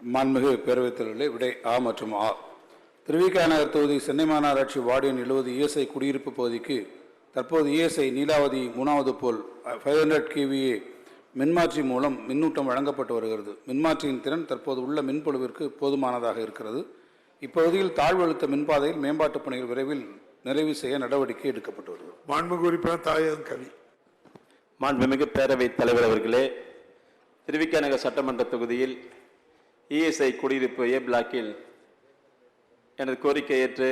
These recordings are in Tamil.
மாண்புமிகு பேரவைத் தலைவர்களே விடை ஆ மற்றும் ஆ. திருவிக நகர் தொகுதி சென்னை மாநகராட்சி வார்டு எண் எழுபது இஎஸ்ஐ குடியிருப்பு பகுதிக்கு தற்போது இஎஸ்ஐ நீலாவதி மூணாவது போல் ஃபைவ் ஹண்ட்ரட் கேவிஏ மின்மாற்றி மூலம் மின்னூட்டம் வழங்கப்பட்டு வருகிறது. மின்மாற்றியின் திறன் தற்போது உள்ள மின்பொழுவிற்கு போதுமானதாக இருக்கிறது. இப்பகுதியில் தாழ்வழுத்த மின்பாதையில் மேம்பாட்டுப் பணிகள் விரைவில் நிறைவு செய்ய நடவடிக்கை எடுக்கப்பட்டு வருகிறது. மாண்புமிகு உறுப்பினர் தாயகம் கவி. மாண்புமிகு பேரவைத் தலைவர் அவர்களே திருவிக நகர் சட்டமன்ற தொகுதியில் இஎஸ்ஐ குடியிருப்பு ஏ பிளாக்கில் எனது கோரிக்கை ஏற்று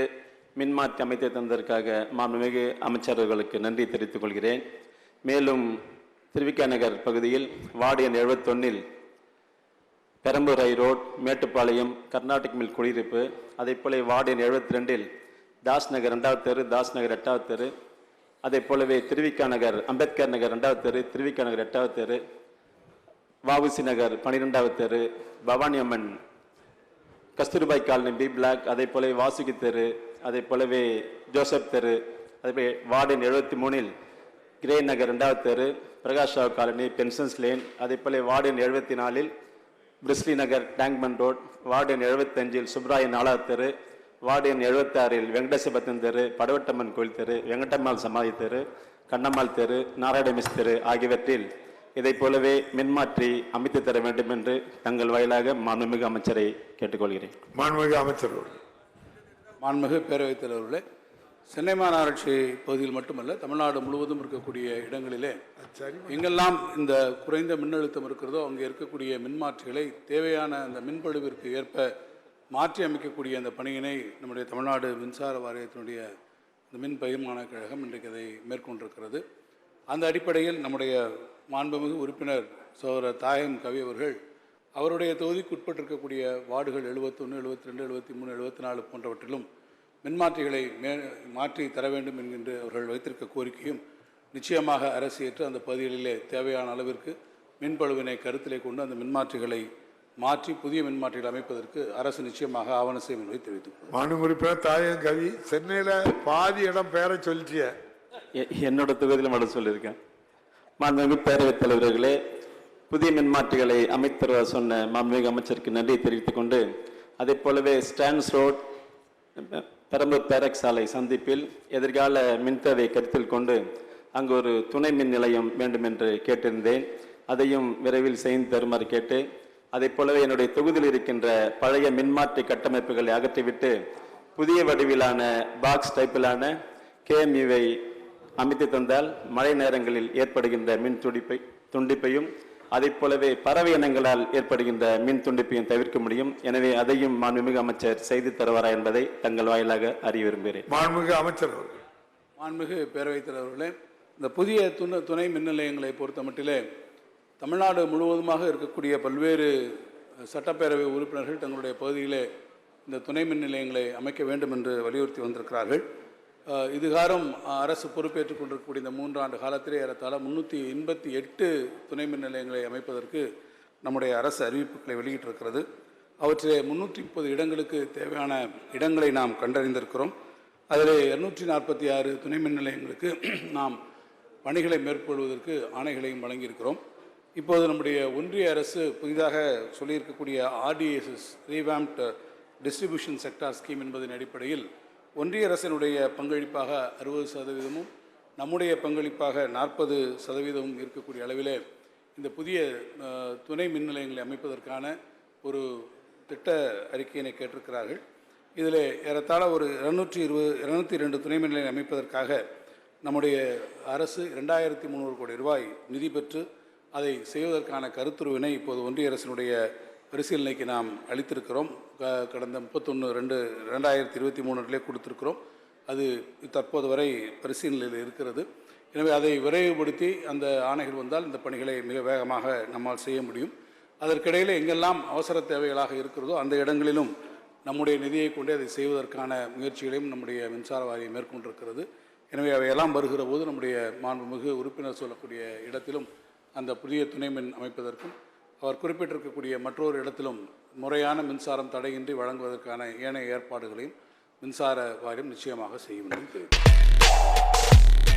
மின்மாற்றி அமைத்து தந்ததற்காக மாண்புமிகு அமைச்சர்களுக்கு நன்றி தெரிவித்துக் கொள்கிறேன். மேலும் திருவிக நகர் பகுதியில் வார்டு எண் எழுபத்தொன்னில் Perambur high road Mettupalayam Carnatic mill குடியிருப்பு அதைப் போல வார்டு எண் எழுபத்தி ரெண்டில் தாஸ் நகர் ரெண்டாவது தெரு தாஸ் நகர் எட்டாவது தெரு அதைப் போலவே திருவிக்கா நகர் அம்பேத்கர் நகர் ரெண்டாவது தெரு திருவிக்கா நகர் எட்டாவது தெரு வஉசி நகர் பன்னிரெண்டாவது தெரு Bhavani Amman Kasturbai colony B block அதே போலவே வாசுகி தெரு அதே போலவே ஜோசப் தெரு அதே போல வார்டு எழுபத்தி மூணில் கிரே நகர் ரெண்டாவது தெரு Prakash Rao colony pensions lane அதே போல வார்டு எண் எழுபத்தி நாலில் பிரிஸ்லி நகர் டேங்க்மன் ரோட் வார்டு எண் எழுபத்தஞ்சில் சுப்ராயன் நாலாவது தெரு வார்டு எண் எழுபத்தாறில் வெங்கடேசபத்தன் தெரு படவட்டம்மன் கோயில் தெரு வெங்கடம்மாள் சமாதி தெரு கண்ணம்மாள் தெரு நாராயணமிஸ் தெரு ஆகியவற்றில் இதைப் போலவே மின்மாற்றி அமைத்து தர வேண்டும் என்று தங்கள் வாயிலாக மாண்புமிகு அமைச்சரை கேட்டுக்கொள்கிறேன். மாண்புமிகு அமைச்சர் அவர்கள். மாண்புமிகு பேரவைத் தலைவர்களே சென்னை மாநகராட்சி பகுதியில் மட்டுமல்ல தமிழ்நாடு முழுவதும் இருக்கக்கூடிய இடங்களிலே எங்கெல்லாம் இந்த குறைந்த மின்னழுத்தம் இருக்கிறதோ அங்கே இருக்கக்கூடிய மின்மாற்றிகளை தேவையான அந்த மின்பழுவிற்கு ஏற்ப மாற்றி அமைக்கக்கூடிய அந்த பணியினை நம்முடைய தமிழ்நாடு மின்சார வாரியத்தினுடைய இந்த மின் பகிர்மான கழகம் இன்றைக்கு அதை மேற்கொண்டிருக்கிறது. அந்த அடிப்படையில் நம்முடைய மாண்புமிகு உறுப்பினர் சோதரர் தாயம் கவி அவர்கள் அவருடைய தொகுதிக்கு உட்பட்டிருக்கக்கூடிய வார்டுகள் எழுபத்தொன்று எழுபத்தி ரெண்டு எழுபத்தி மூணு எழுபத்தி நாலு போன்றவற்றிலும் மின்மாற்றிகளை மே மாற்றி தர வேண்டும் என்கின்ற அவர்கள் வைத்திருக்க கோரிக்கையும் நிச்சயமாக அரசு ஏற்று அந்த பகுதிகளிலே தேவையான அளவிற்கு மின்பழுவினை கருத்திலே கொண்டு அந்த மின்மாற்றிகளை மாற்றி புதிய மின்மாற்றிகள் அமைப்பதற்கு அரசு நிச்சயமாக ஆவண செய்யும் என்பதை. மாண்புமிகு உறுப்பினர் தாயகம் கவி சென்னையில பாதி இடம் பேரை சொல்லிட்டிய எ- என்னோட தொகுதியிலும் மட்டும் சொல்லியிருக்கேன் மாண்புமிகு பேரவைத் தலைவர்களே புதிய மின்மாற்றிகளை அமைத்தர சொன்ன மாண்புமிகு அமைச்சருக்கு நன்றி தெரிவித்துக் கொண்டு அதைப் போலவே ஸ்டான்ஸ் ரோட் பெரம்பூர் பேரக் சாலை சந்திப்பில் எதிர்கால மின் கருத்தில் கொண்டு அங்கு ஒரு துணை மின் நிலையம் வேண்டும் என்று கேட்டிருந்தேன். அதையும் விரைவில் செய்து தருமாறு கேட்டு அதை போலவே என்னுடைய தொகுதியில் இருக்கின்ற பழைய மின்மாற்றி கட்டமைப்புகளை அகற்றிவிட்டு புதிய வடிவிலான பாக்ஸ் டைப்பிலான கேஎம்யூவை அமைத்து தந்தால் மழை நேரங்களில் ஏற்படுகின்ற மின் துடிப்பை துண்டிப்பையும் அதைப் போலவே பறவை இனங்களால் ஏற்படுகின்ற மின் துண்டிப்பையும் தவிர்க்க முடியும். எனவே அதையும் மாண்புமிகு அமைச்சர் செய்து தருவாரா என்பதை தங்கள் வாயிலாக அறிய விரும்புகிறேன். மாண்புமிகு அமைச்சர் அவர்கள். மாண்புமிகு பேரவைத் தலைவர்களே இந்த புதிய துணை துணை மின் நிலையங்களை பொறுத்த மட்டிலே தமிழ்நாடு முழுவதுமாக இருக்கக்கூடிய பல்வேறு சட்டப்பேரவை உறுப்பினர்கள் தங்களுடைய பகுதியிலே இந்த துணை மின் நிலையங்களை அமைக்க வேண்டும் என்று வலியுறுத்தி வந்திருக்கிறார்கள். இதுகாரம் அரசு பொறுப்பேற்றுக் கொண்டிருக்கக்கூடிய இந்த மூன்றாண்டு காலத்திலே ஏறத்தாழ முன்னூற்றி எண்பத்தி எட்டு துணை மின் நிலையங்களை அமைப்பதற்கு நம்முடைய அரசு அறிவிப்புகளை வெளியிட்டிருக்கிறது. அவற்றிலே முன்னூற்றி முப்பது இடங்களுக்கு தேவையான இடங்களை நாம் கண்டறிந்திருக்கிறோம். அதில் இருநூற்றி நாற்பத்தி ஆறு துணை மின் நிலையங்களுக்கு நாம் பணிகளை மேற்கொள்வதற்கு ஆணைகளையும் வழங்கியிருக்கிறோம். இப்போது நம்முடைய ஒன்றிய அரசு புதிதாக சொல்லியிருக்கக்கூடிய RDSS revamped distribution sector scheme என்பதன் அடிப்படையில் ஒன்றிய அரசினுடைய பங்களிப்பாக அறுபது சதவீதமும் நம்முடைய பங்களிப்பாக நாற்பது சதவீதமும் இருக்கக்கூடிய அளவிலே இந்த புதிய துணை மின் நிலையங்களை அமைப்பதற்கான ஒரு திட்ட அறிக்கையினை கேட்டிருக்கிறார்கள். இதில் ஏறத்தாழ ஒரு இருநூற்றி இருபது இருநூத்தி ரெண்டு துணை மின் நிலையம் அமைப்பதற்காக நம்முடைய அரசு ரெண்டாயிரத்தி முந்நூறு கோடி ரூபாய் நிதி பெற்று அதை செய்வதற்கான கருத்துருவினை இப்போது ஒன்றிய அரசினுடைய பரிசீலனைக்கு நாம் அளித்திருக்கிறோம். க- கடந்த முப்பத்தொன்று ரெண்டு ரெண்டாயிரத்தி இருபத்தி மூணுலேயே கொடுத்துருக்கிறோம். அது தற்போது வரை பரிசீலனையில் இருக்கிறது. எனவே அதை விரைவுபடுத்தி அந்த ஆணைகள் வந்தால் இந்த பணிகளை மிக வேகமாக நம்மால் செய்ய முடியும். அதற்கிடையில் எங்கெல்லாம் அவசர தேவைகளாக இருக்கிறதோ அந்த இடங்களிலும் நம்முடைய நிதியை கொண்டு அதை செய்வதற்கான முயற்சிகளையும் நம்முடைய மின்சார வாரியம் மேற்கொண்டிருக்கிறது. எனவே அவையெல்லாம் வருகிற போது நம்முடைய மாண்புமிகு உறுப்பினர் சொல்லக்கூடிய இடத்திலும் அந்த புதிய துணை மின் அமைப்பதற்கும் அவர் குறிப்பிட்டிருக்கக்கூடிய மற்றொரு இடத்திலும் முறையான மின்சாரம் தடையின்றி வழங்குவதற்கான ஏனைய ஏற்பாடுகளையும் மின்சார வாரியம் நிச்சயமாக செய்யும் என்று தெரிவித்தார்